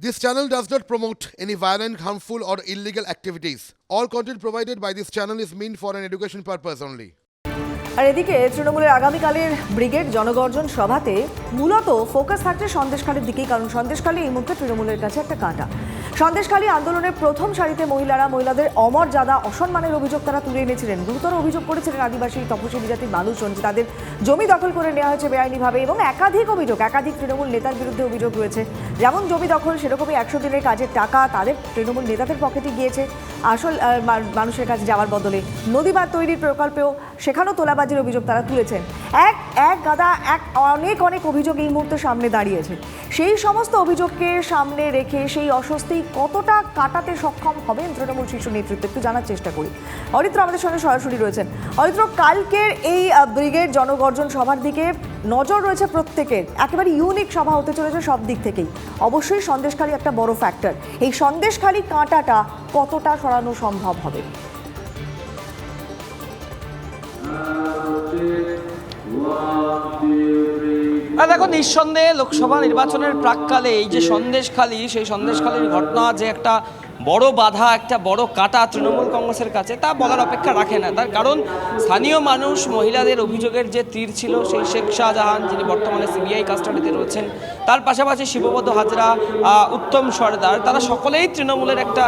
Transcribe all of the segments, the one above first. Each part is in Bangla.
This channel does not promote any violent, harmful, or illegal activities. All content provided by this channel is meant for an education purpose only. আর এদিকে তৃণমূলের আগামীকালের ব্রিগেড জনগর্জন সভাতে মূলত ফোকাস থাকছে সন্দেশখালের দিকেই কারণ সন্দেশখালী এই মুহূর্তে তৃণমূলের কাছে একটা কাঁটা সন্দেশখালী আন্দোলনের প্রথম সারিতে মহিলারা মহিলাদের অমর্যাদা অসম্মানের অভিযোগ তারা তুলে এনেছিলেন। গুরুতর অভিযোগ করেছিলেন আদিবাসী তপশিলি জাতির মানুষজন যে তাদের জমি দখল করে নেওয়া হয়েছে বেআইনিভাবে এবং একাধিক অভিযোগ, একাধিক তৃণমূল নেতার বিরুদ্ধে অভিযোগ রয়েছে। যেমন জমি দখল সেরকমই একশো দিনের কাজের টাকা তাদের তৃণমূল নেতাদের পকেটে গিয়েছে। আসল মানুষের কাছে যাওয়ার বদলে নদীবাঁধ তৈরির প্রকল্পেও সেখানেও তোলাবাজির অভিযোগ তারা তুলেছেন। এক এক গাদা, এক অনেক অনেক অভিযোগ এই মুহূর্তে সামনে দাঁড়িয়েছে। সেই সমস্ত অভিযোগকে সামনে রেখে সেই অস্বস্তি কতটা কাটাতে সক্ষম হবেন তৃণমূল শীর্ষ নেতৃত্ব? একটু জানার চেষ্টা করি। অরিত্র আমাদের সঙ্গে সরাসরি রয়েছেন। অরিত্র, কালকের এই ব্রিগেড জনগর্জন সভার দিকে নজর রয়েছে প্রত্যেকের। একেবারে ইউনিক সভা হতে চলেছে সব দিক থেকেই। অবশ্যই সন্দেশখালী একটা বড় ফ্যাক্টর এই সন্দেশখালী কাঁটাটা কতটা সরানো সম্ভব হবে? দেখো নিঃসন্দেহে লোকসভা নির্বাচনের প্রাককালে এই যে সন্দেশখালী সেই সন্দেশখালীর ঘটনা যে একটা বড় বাধা, একটা বড় কাটা তৃণমূল কংগ্রেসের কাছে, তা বলার অপেক্ষা রাখে না। তার কারণ, স্থানীয় মানুষ মহিলাদের অভিযোগের যে তীর ছিল, সেই শেখ শাহজাহান, যিনি বর্তমানে সিবিআই কাস্টাডিতে রয়েছেন, তার পাশাপাশি শিবপদ হাজরা উত্তম সর্দার, তারা সকলেই তৃণমূলের একটা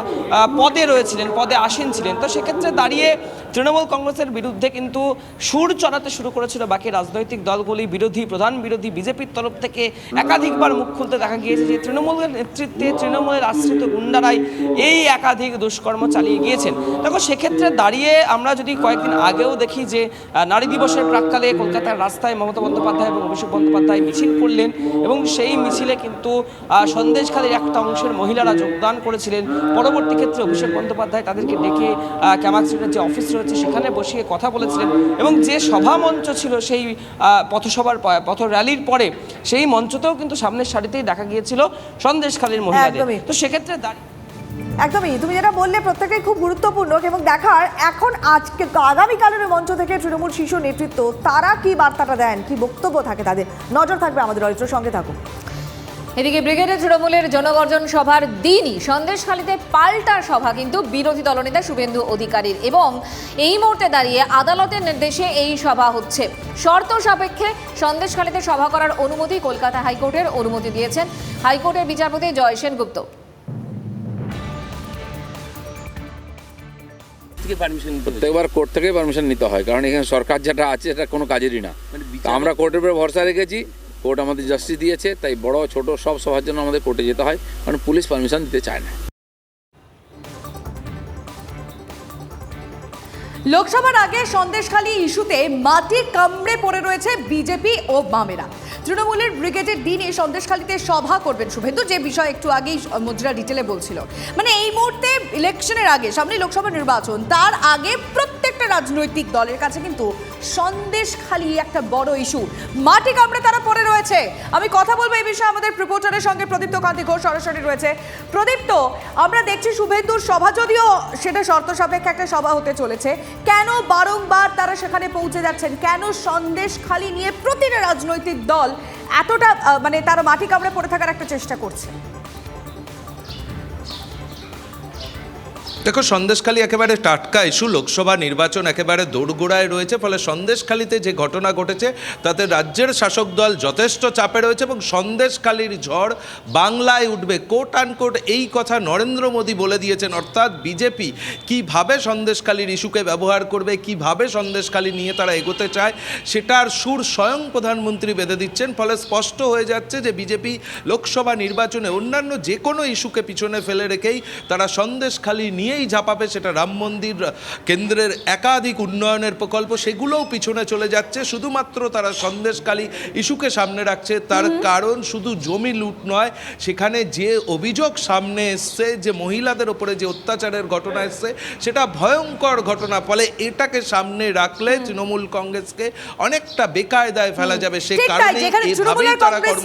পদে রয়েছিলেন, পদে আসীন ছিলেন। তো সেক্ষেত্রে দাঁড়িয়ে তৃণমূল কংগ্রেসের বিরুদ্ধে কিন্তু সুর চড়াতে শুরু করেছিল বাকি রাজনৈতিক দলগুলি, বিরোধী, প্রধান বিরোধী বিজেপির তরফ থেকে। একাধিকবার মুখ খুলতে দেখা গিয়েছে যে তৃণমূলের নেতৃত্বে তৃণমূলের আশ্রিত গুন্ডারাই এই একাধিক দুষ্কর্ম চালিয়ে গিয়েছেন। দেখো সেক্ষেত্রে দাঁড়িয়ে আমরা যদি কয়েকদিন আগেও দেখি যে নারী দিবসের প্রাককালে কলকাতার রাস্তায় মমতা বন্দ্যোপাধ্যায় এবং অভিষেক বন্দ্যোপাধ্যায় মিছিল করলেন এবং সেই মিছিলে কিন্তু সন্দেশখালীর একটা অংশের মহিলারা যোগদান করেছিলেন। পরবর্তী ক্ষেত্রে অভিষেক বন্দ্যোপাধ্যায় তাদেরকে ডেকে ক্যামাক স্ট্রিটের যে অফিস রয়েছে সেখানে বসিয়ে কথা বলেছিলেন এবং যে সভা মঞ্চ ছিল সেই পথসভার পথ র্যালির পরে সেই মঞ্চতেও কিন্তু সামনের সারিতেই দেখা গিয়েছিল সন্দেশখালীর মহিলাদের। তো সেক্ষেত্রে দাঁড়িয়ে একদমই, তুমি যেটা বললে প্রত্যেকেই খুব গুরুত্বপূর্ণ এবং দেখার এখন আজকে আগামীকালের মঞ্চ থেকে তৃণমূল শীর্ষ নেতৃত্ব, তারা কি বার্তাটা দেন, কি বক্তব্য থাকে তাদের? নজর থাকবে আমাদের অরিত্র, সঙ্গে থাকুন। এদিকে ব্রিগেডের তৃণমূলের জনগর্জন সভার দিনই সন্দেশখালীতে পাল্টা সভা কিন্তু বিরোধী দলনেতা শুভেন্দু অধিকারীর এবং এই মুহূর্তে দাঁড়িয়ে আদালতের নির্দেশে এই সভা হচ্ছে। শর্ত সাপেক্ষে সন্দেশখালীতে সভা করার অনুমতি কলকাতা হাইকোর্টের অনুমতি দিয়েছেন। হাইকোর্টের বিচারপতি জয় সেনগুপ্ত। থেকে পারমিশন প্রত্যেকবার কোর্ট থেকে পারমিশন নিতে হয় কারণ এখানে সরকার যেটা আছে এটা কোনো কাজেরই না। মানে আমরা কোর্টের উপরে ভরসা রেখেছি কোর্ট আমাদের জাস্টিস দিয়েছে তাই বড় ছোট সব সবার জন্য আমাদের কোর্টে যেতে হয় কারণ পুলিশ পারমিশন দিতে চায় না। লোকসভার আগে সন্দেশখালী ইস্যুতে মাটি কামড়ে পড়ে রয়েছে বিজেপি ও বামেরা। তৃণমূলের ব্রিগেডের দিনে সন্দেশখালীতে সভা করবেন শুভেন্দু, যে বিষয় একটু আগেই মুদ্রা ডিটেলে বলছিল। মানে এই মুহূর্তে ইলেকশনের আগে সামনে লোকসভা নির্বাচন, তার আগে প্রত্যেকটা রাজনৈতিক দলের কাছে কিন্তু সন্দেশখালী একটা বড় ইস্যু মাটি কামড়ে তারা পড়ে রয়েছে। আমি কথা বলব এই বিষয়ে আমাদের রিপোর্টারের সঙ্গে প্রদীপ্ত কান্তি ঘোষ সরাসরি রয়েছে। প্রদীপ্ত, আমরা দেখছি শুভেন্দুর সভা যদিও সেটা শর্ত সাপেক্ষে একটা সভা হতে চলেছে, কেন বারংবার তারা সেখানে পৌঁছে যাচ্ছেন? কেন সন্দেশ খালি নিয়ে প্রতিটা রাজনৈতিক দল এতটা মানে তারা মাটি কামড়ে পড়ে থাকার একটা চেষ্টা করছে? দেখো, সন্দেশখালী একেবারে টাটকা ইস্যু লোকসভা নির্বাচন একেবারে দোরগোড়ায় রয়েছে, ফলে সন্দেশখালীতে যে ঘটনা ঘটেছে, তাতে রাজ্যের শাসক দল যথেষ্ট চাপে রয়েছে এবং সন্দেশখালীর ঝড় বাংলায় উঠবে। কোট আনকোট এই কথা নরেন্দ্র মোদী বলে দিয়েছেন, অর্থাৎ বিজেপি কীভাবে সন্দেশখালীর ইস্যুকে ব্যবহার করবে, কীভাবে সন্দেশখালী নিয়ে তারা এগোতে চায়, সেটার সুর স্বয়ং প্রধানমন্ত্রী বেঁধে দিচ্ছেন, ফলে স্পষ্ট হয়ে যাচ্ছে যে বিজেপি লোকসভা নির্বাচনে অন্যান্য যে কোনো ইস্যুকে পিছনে ফেলে রেখেই তারা সন্দেশখালী নিয়েই ঝাঁপাবে সেটা রাম মন্দির কেন্দ্রের একাধিক উন্নয়নের প্রকল্প সেগুলোও পিছনে চলে যাচ্ছে। শুধুমাত্র তারা সন্দেশখালী ইস্যুকে সামনে রাখছে তার কারণ শুধু জমি লুট নয় সেখানে যে অভিযোগ সামনে এসছে যে মহিলাদের ওপরে যে অত্যাচারের ঘটনা এসছে সেটা ভয়ঙ্কর ঘটনা ফলে এটাকে সামনে রাখলে তৃণমূল কংগ্রেসকে অনেকটা বেকায়দায় ফেলা যাবে। সে কারণে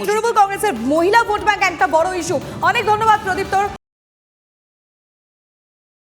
তৃণমূল কংগ্রেসের মহিলা ভোট ব্যাংক একটা বড় ইস্যু অনেক ধন্যবাদ প্রদীপ্তর